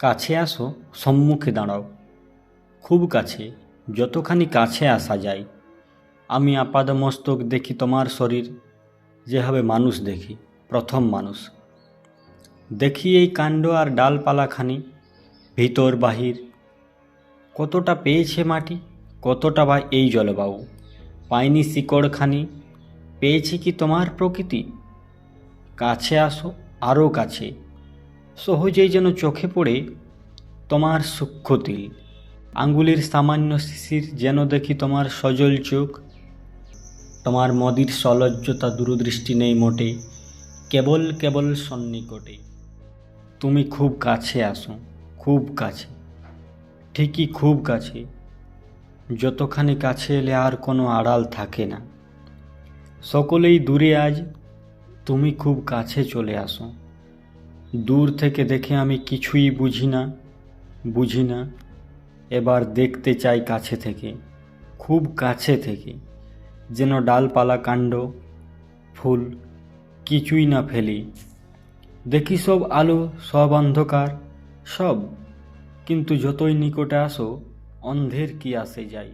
কাছে আসো, সম্মুখে দাঁড়াও। খুব কাছে, যতখানি কাছে আসা যায়। আমি আপাদমস্তক দেখি তোমার শরীর, যেভাবে মানুষ দেখি, প্রথম মানুষ। দেখি এই কাণ্ড আর ডালপালাখানি, ভিতর বাহির। কতটা পেয়েছে মাটি, কতটা বা এই জলবায়ু? পায়নি শিকড়খানি, পেয়েছে কি তোমার প্রকৃতি? কাছে আসো আরও কাছে। সহজেই যেন চোখে পড়ে তোমার সূক্ষ্ম তিল। আঙ্গুলের সামান্য শিশির যেন দেখি তোমার সজল চোখ। তোমার মদির সলজ্জতা দূরদৃষ্টি নেই মোটে, কেবল কেবল সন্নিকটে। তুমি খুব কাছে আসো, খুব কাছে, ঠিকই খুব কাছে। যতখানি কাছে এলে আর কোনো আড়াল থাকে না। সকলেই দূরে আজ, তুমি খুব কাছে চলে আসো। দূর থেকে দেখে আমি কিছুই বুঝি না বুঝি না। এবার দেখতে চাই কাছে থেকে, খুব কাছে থেকে, যেন ডালপালা কাণ্ড, ফুল কিছুই না ফেলি। দেখি সব আলো, সব অন্ধকার, সব। কিন্তু যতই নিকটে আসো, অন্ধের কি আসে যায়